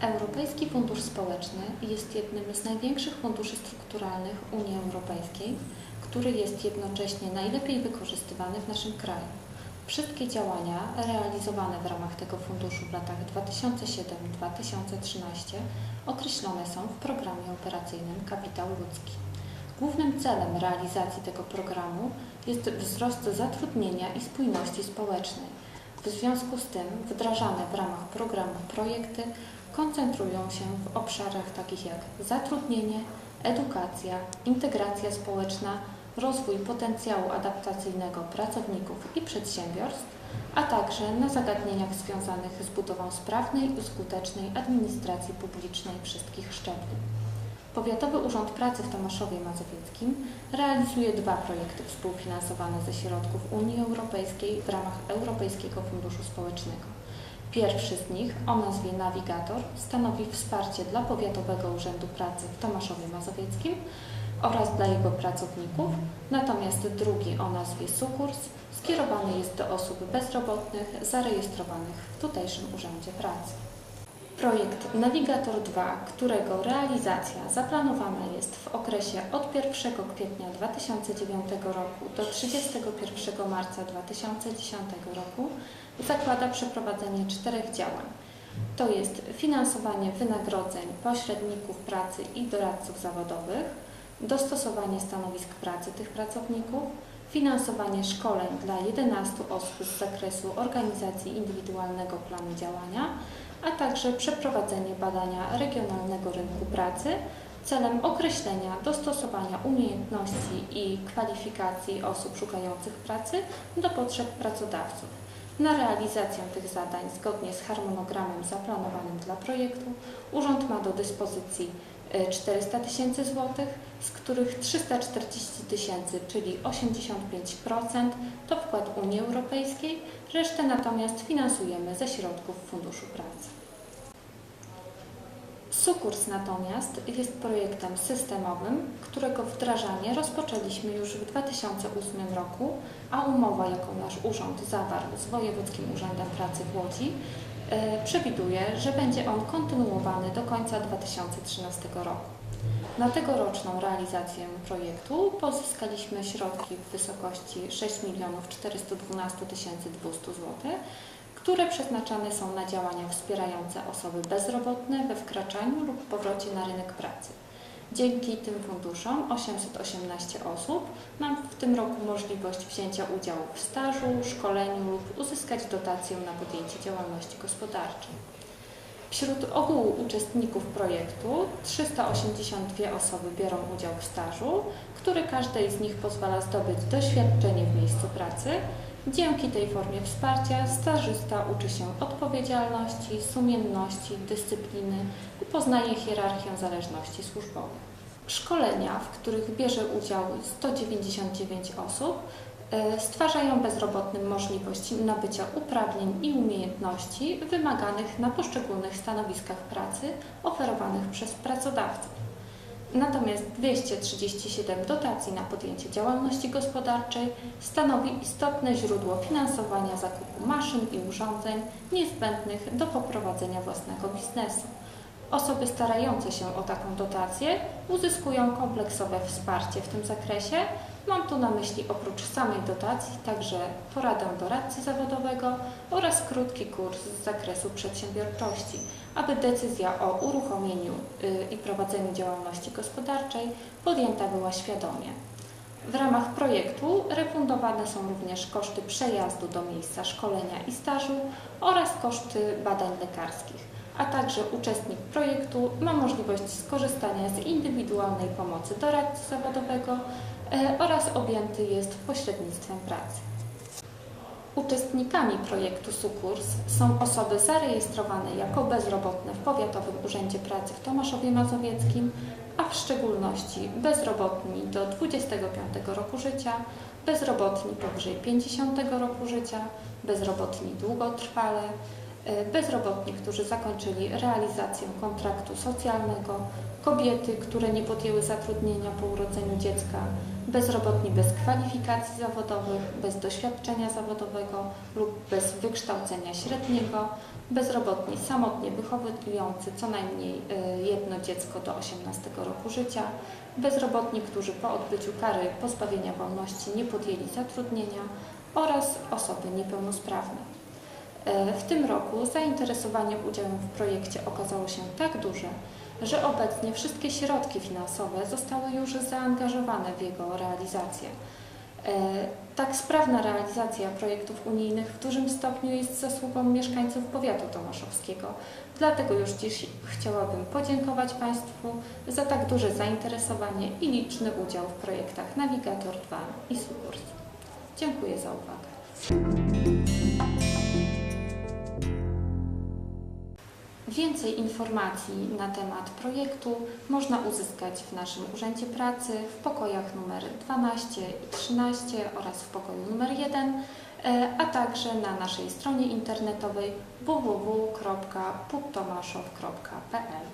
Europejski Fundusz Społeczny jest jednym z największych funduszy strukturalnych Unii Europejskiej, który jest jednocześnie najlepiej wykorzystywany w naszym kraju. Wszystkie działania realizowane w ramach tego funduszu w latach 2007-2013 określone są w programie operacyjnym Kapitał Ludzki. Głównym celem realizacji tego programu jest wzrost zatrudnienia i spójności społecznej. W związku z tym wdrażane w ramach programu projekty koncentrują się w obszarach takich jak zatrudnienie, edukacja, integracja społeczna, rozwój potencjału adaptacyjnego pracowników i przedsiębiorstw, a także na zagadnieniach związanych z budową sprawnej i skutecznej administracji publicznej wszystkich szczebli. Powiatowy Urząd Pracy w Tomaszowie Mazowieckim realizuje dwa projekty współfinansowane ze środków Unii Europejskiej w ramach Europejskiego Funduszu Społecznego. Pierwszy z nich, o nazwie Navigator, stanowi wsparcie dla Powiatowego Urzędu Pracy w Tomaszowie Mazowieckim oraz dla jego pracowników, natomiast drugi o nazwie Sukurs skierowany jest do osób bezrobotnych zarejestrowanych w tutejszym Urzędzie Pracy. Projekt Navigator 2, którego realizacja zaplanowana jest w okresie od 1 kwietnia 2009 roku do 31 marca 2010 roku, zakłada przeprowadzenie czterech działań. To jest finansowanie wynagrodzeń pośredników pracy i doradców zawodowych, dostosowanie stanowisk pracy tych pracowników, finansowanie szkoleń dla 11 osób z zakresu organizacji indywidualnego planu działania, a także przeprowadzenie badania regionalnego rynku pracy celem określenia dostosowania umiejętności i kwalifikacji osób szukających pracy do potrzeb pracodawców. Na realizację tych zadań, zgodnie z harmonogramem zaplanowanym dla projektu, Urząd ma do dyspozycji 400 tysięcy złotych, z których 340 tysięcy, czyli 85% to wkład Unii Europejskiej, resztę natomiast finansujemy ze środków Funduszu Pracy. Sukurs natomiast jest projektem systemowym, którego wdrażanie rozpoczęliśmy już w 2008 roku, a umowa, jaką nasz urząd zawarł z Wojewódzkim Urzędem Pracy w Łodzi, przewiduje, że będzie on kontynuowany do końca 2013 roku. Na tegoroczną realizację projektu pozyskaliśmy środki w wysokości 6 412 200 zł, które przeznaczane są na działania wspierające osoby bezrobotne we wkraczaniu lub powrocie na rynek pracy. Dzięki tym funduszom 818 osób ma w tym roku możliwość wzięcia udziału w stażu, szkoleniu lub uzyskać dotację na podjęcie działalności gospodarczej. Wśród ogółu uczestników projektu 382 osoby biorą udział w stażu, który każdej z nich pozwala zdobyć doświadczenie w miejscu pracy. Dzięki tej formie wsparcia stażysta uczy się odpowiedzialności, sumienności, dyscypliny i poznaje hierarchię zależności służbowych. Szkolenia, w których bierze udział 199 osób, e, stwarzają bezrobotnym możliwość nabycia uprawnień i umiejętności wymaganych na poszczególnych stanowiskach pracy oferowanych przez pracodawców. Natomiast 237 dotacji na podjęcie działalności gospodarczej stanowi istotne źródło finansowania zakupu maszyn i urządzeń niezbędnych do poprowadzenia własnego biznesu. Osoby starające się o taką dotację uzyskują kompleksowe wsparcie w tym zakresie. Mam tu na myśli oprócz samej dotacji także poradę doradcy zawodowego oraz krótki kurs z zakresu przedsiębiorczości, aby decyzja o uruchomieniu y, i prowadzeniu działalności gospodarczej podjęta była świadomie. W ramach projektu refundowane są również koszty przejazdu do miejsca szkolenia i stażu oraz koszty badań lekarskich a także uczestnik projektu ma możliwość skorzystania z indywidualnej pomocy doradcy zawodowego oraz objęty jest pośrednictwem pracy. Uczestnikami projektu Sukurs są osoby zarejestrowane jako bezrobotne w Powiatowym Urzędzie Pracy w Tomaszowie Mazowieckim, a w szczególności bezrobotni do 25 roku życia, bezrobotni powyżej 50 roku życia, bezrobotni długotrwale, e, bezrobotni, którzy zakończyli realizację kontraktu socjalnego, kobiety, które nie podjęły zatrudnienia po urodzeniu dziecka, bezrobotni bez kwalifikacji zawodowych, bez doświadczenia zawodowego lub bez wykształcenia średniego, bezrobotni samotnie wychowujący co najmniej y, jedno dziecko do 18 roku życia, bezrobotni, którzy po odbyciu kary pozbawienia wolności nie podjęli zatrudnienia oraz osoby niepełnosprawne. E, W tym roku zainteresowanie udziałem w projekcie okazało się tak duże, że obecnie wszystkie środki finansowe zostały już zaangażowane w jego realizację. E, Tak sprawna realizacja projektów unijnych w dużym stopniu jest zasługą mieszkańców powiatu tomaszowskiego. Dlatego już dziś chciałabym podziękować Państwu za tak duże zainteresowanie i liczny udział w projektach Navigator 2 i Sukurs. Dziękuję za uwagę. Więcej informacji na temat projektu można uzyskać w naszym Urzędzie Pracy w pokojach numer 12 i 13 oraz w pokoju numer 1, e, a także na naszej stronie internetowej www.puttomaszow.pl.